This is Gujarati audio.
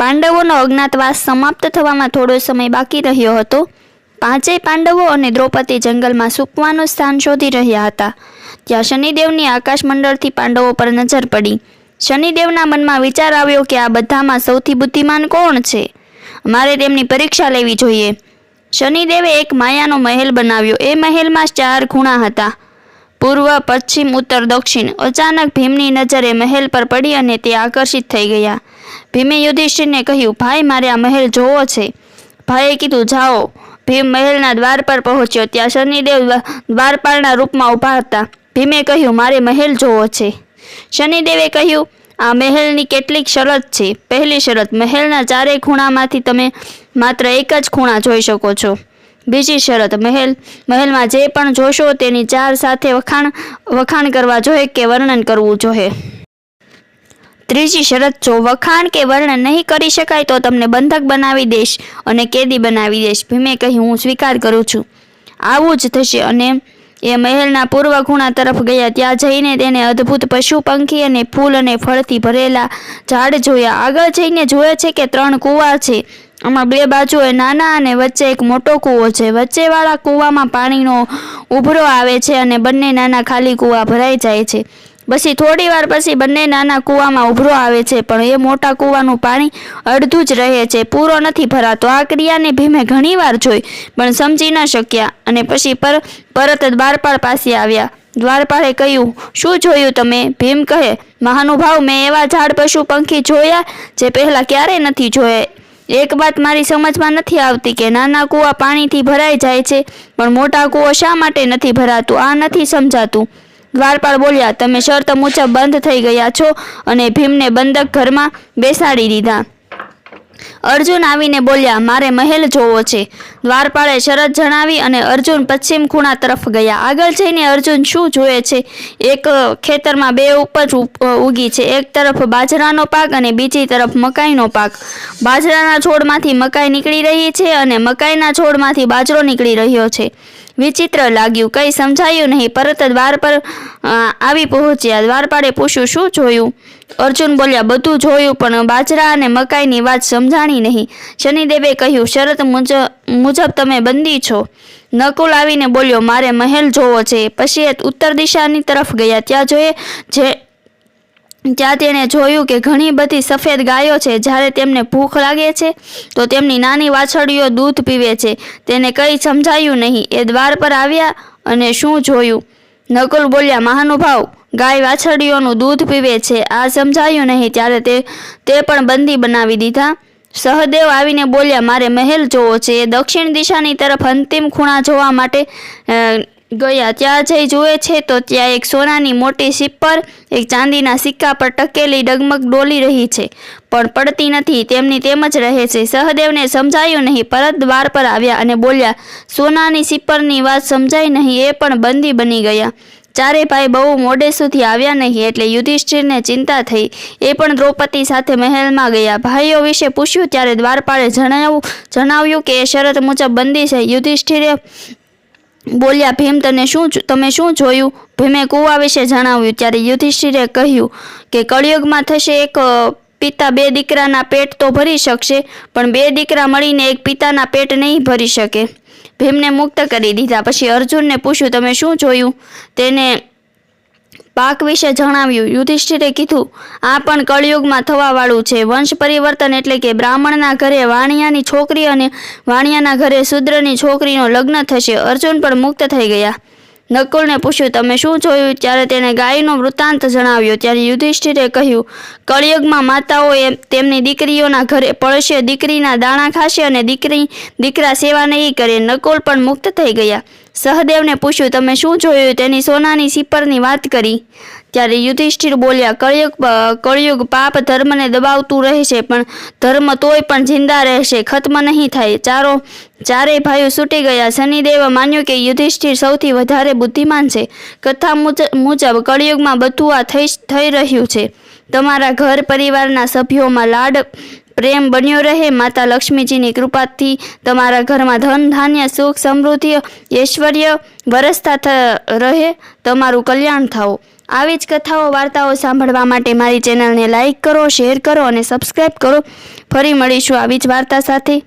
પાંડવોનો અજ્ઞાતવાસ સમાપ્ત થવામાં થોડો સમય બાકી રહ્યો હતો. પાંચેય પાંડવો અને દ્રૌપદી જંગલમાં સૂકવાનું સ્થાન શોધી રહ્યા હતા. ત્યાં શનિદેવની આકાશમંડળથી પાંડવો પર નજર પડી. શનિદેવના મનમાં વિચાર આવ્યો કે આ બધામાં સૌથી બુદ્ધિમાન કોણ છે? મારે તેમની પરીક્ષા લેવી જોઈએ. શનિદેવે એક માયાનો મહેલ બનાવ્યો. એ મહેલમાં ચાર ખૂણા હતા. પૂર્વ, પશ્ચિમ, ઉત્તર, દક્ષિણ. અચાનક ભીમની નજરે મહેલ પર પડી અને તે આકર્ષિત થઈ ગયા. ભીમે યુધિષ્ઠિરને કહ્યું, ભાઈ, મારે આ મહેલ જોવો છે. ભાઈએ કીધું, જાઓ. ભીમ મહેલના દ્વાર પર પહોંચ્યો. ત્યાં શનિદેવ દ્વારપાળના રૂપમાં ઊભા હતા. ભીમે કહ્યું, મારે મહેલ જોવો છે. શનિદેવે કહ્યું, આ મહેલની કેટલીક શરત છે. પહેલી શરત, મહેલના ચારેય ખૂણામાંથી તમે માત્ર એક જ ખૂણા જોઈ શકો છો. બીજી શરત, મહેલ, મહેલમાં જે પણ જોશો તેની ચાર સાથે વખાણ વખાણ કરવા જોઈએ કે વર્ણન કરવું જોઈએ ત્રીજી શરત, જો વખાણ કે વર્ણન નહીં કરી શકાય તો તમને બંધક બનાવી દઈશ અને કેદી બનાવી દઈશ ભીમે કહ્યું હું સ્વીકાર કરું છું. આવું જ થશે અને એ મહેલના પૂર્વ ખૂણા તરફ ગયા. ત્યાં જઈને તેને અદ્ભુત પશુ, પંખી અને ફૂલ અને ફળથી ભરેલા ઝાડ જોયા. આગળ જઈને જોયે છે કે ત્રણ કૂવા છે. આમાં બે બાજુએ નાના અને વચ્ચે એક મોટો કૂવો છે. વચ્ચેવાળા કૂવામાં પાણીનો ઉભરો આવે છે અને બંને નાના ખાલી કૂવા ભરાઈ જાય છે. પછી થોડી વાર પછી બંને નાના કૂવામાં ઉભરો આવે છે, પણ એ મોટા કૂવાનું પાણી અડધું જ રહે છે. પૂરો નથી ભરાતો. આ ક્રિયાને ભીમે ઘણીવાર જોઈ, પણ સમજી ન શક્યા. અને પછી પર, પરત દ્વારપાળ પાસે આવ્યા. દ્વારપાળે કહ્યું, શું જોયું તમે? ભીમ કહે, મહાનુભાવ, મેં એવા ઝાડ પશુ પંખી જોયા, જે પહેલાં ક્યારેય નથી જોયા. એક વાત મારી સમજમાં નથી આવતી કે નાના કૂવા પાણીથી ભરાઈ જાય છે, પણ મોટા કૂવો શા માટે નથી ભરાતું? આ નથી સમજાતું. દ્વારપાળ બોલ્યા, તમે શરત મુજબ બંધ થઈ ગયા છો અને ભીમને બંધક ઘરમાં બેસાડી દીધા. અર્જુન આવીને બોલ્યા, મારે મહેલ જોવો છે. દ્વારપાળે શરત જણાવી અને અર્જુન પશ્ચિમ ખૂણા તરફ ગયા. આગળ જઈને અર્જુન શું જોયે છે? એક ખેતરમાં બે ઉપજ ઉગી છે. એક તરફ બાજરાનો પાક અને બીજી તરફ મકાઈનો પાક. બાજરાના છોડમાંથી મકાઈ નીકળી રહી છે અને મકાઈના છોડમાંથી બાજરો નીકળી રહ્યો છે. વિચિત્ર લાગ્યું. કંઈ સમજાયું નહીં. પરત દ્વાર પર આવી પહોંચ્યા. દ્વારપાળે પૂછ્યું, શું જોયું? અર્જુન બોલ્યા, બધું જોયું, પણ બાજરા અને મકાઈની વાત સમજાણી નહીં. શનિદેવે કહ્યું, શરત મુજબ તમે બંદી છો. નકુલ આવીને બોલ્યો, મારે મહેલ જોવો છે. પછી એ ઉત્તર દિશાની તરફ ગયા. ત્યાં જોઈએ જે, ત્યાં તેણે જોયું કે ઘણી બધી સફેદ ગાયો છે. જ્યારે તેમને ભૂખ લાગે છે, તો તેમની નાની વાછડીઓ દૂધ પીવે છે. તેને કંઈ સમજાયું નહીં. એ દ્વાર પર આવ્યા અને શું જોયું? નકુલ બોલ્યા મહાનુભાવ ગાય વાછડીઓનું દૂધ પીવે છે. આ સમજાયું નહીં ત્યારે તે તે પણ બંદી બનાવી દીધા. સહદેવ આવીને બોલ્યા, મારે મહેલ જોવો છે. દક્ષિણ દિશાની તરફ અંતિમ ખૂણા જોવા માટે ગયા. ત્યાં જઈ જુએ છે તો ત્યાં એક સોનાની મોટી સીપ પર એક ચાંદીના સિક્કા પર ટકેલી ડગમગ ડોલી રહી છે. પણ પડતી નથી. તેમની તેમ જ રહે છે. સહદેવને સમજાયું નહીં. પરત દ્વાર પર આવ્યા અને બોલ્યા, સોનાની સિપ્પરની વાત સમજાઈ નહીં. એ પણ બંદી બની ગયા. ચારે ભાઈ બહુ મોડે સુધી આવ્યા નહીં એટલે યુધિષ્ઠિરને ચિંતા થઈ. એ પણ દ્રૌપદી સાથે મહેલમાં ગયા. ભાઈઓ વિશે પૂછ્યું ત્યારે દ્વારપાળે જણાવ્યું જણાવ્યું કે એ શરત મુજબ બંદી છે. યુધિષ્ઠિરે બોલ્યા, ભીમ, તને શું તમે શું જોયું? ભીમે કુવા વિશે જણાવ્યું. ત્યારે યુધિષ્ઠિરે કહ્યું કે, કળિયુગમાં થશે એક પિતા બે દીકરાના પેટ તો ભરી શકશે, પણ બે દીકરા મળીને એક પિતાના પેટ નહીં ભરી શકે. ભીમને મુક્ત કરી દીધા. પછી અર્જુનને પૂછ્યું, તમે શું જોયું? તેને પાક વિશે જણાવ્યું. યુધિષ્ઠિરે કીધું, આ પણ કળિયુગમાં થવાવાળું છે. વંશ પરિવર્તન એટલે કે બ્રાહ્મણના ઘરે વાણિયાની છોકરી અને વાણિયાના ઘરે શૂદ્રની છોકરીનો લગ્ન થશે. અર્જુન પણ મુક્ત થઈ ગયા. નકુલને પૂછ્યું, તમે શું જોયું? ત્યારે તેણે ગાયનો વૃત્તાંત જણાવ્યો. ત્યારે યુધિષ્ઠિરે કહ્યું, કળિયુગમાં માતાઓ એમ તેમની દીકરીઓના ઘરે પડશે દીકરીના દાણા ખાશે અને દીકરી, દીકરા સેવા નહીં કરે. નકુલ પણ મુક્ત થઈ ગયા. સહદેવને પૂછ્યું, તમે શું જોયું? તેની સોનાની સિપરની વાત કરી. ત્યારે યુધિષ્ઠિર બોલ્યા, કળિયુગ કળિયુગ પાપ ધર્મને દબાવતું રહેશે, પણ ધર્મ તોય પણ જિંદા રહેશે, ખત્મ નહીં થાય. ચારો ચારેય ભાઈઓ છૂટી ગયા. શનિદેવે માન્યું કે યુધિષ્ઠિર સૌથી વધારે બુદ્ધિમાન છે. કથા મુજ- મુજબ કળિયુગમાં બધું આ થઈ થઈ રહ્યું છે. તમારા ઘર પરિવારના સભ્યોમાં લાડ પ્રેમ બન્યો રહે, માતા લક્ષ્મીજીની કૃપાથી તમારા ઘરમાં ધન, ધાન્ય, સુખ, સમૃદ્ધિ, ઐશ્વર્ય વરસતા રહે, તમારું કલ્યાણ થાઓ. આવી જ કથાઓ, વાર્તાઓ સાંભળવા માટે મારી ચેનલને લાઇક કરો, શેર કરો અને સબસ્ક્રાઈબ કરો. ફરી મળીશું આવી જ વાર્તા સાથે.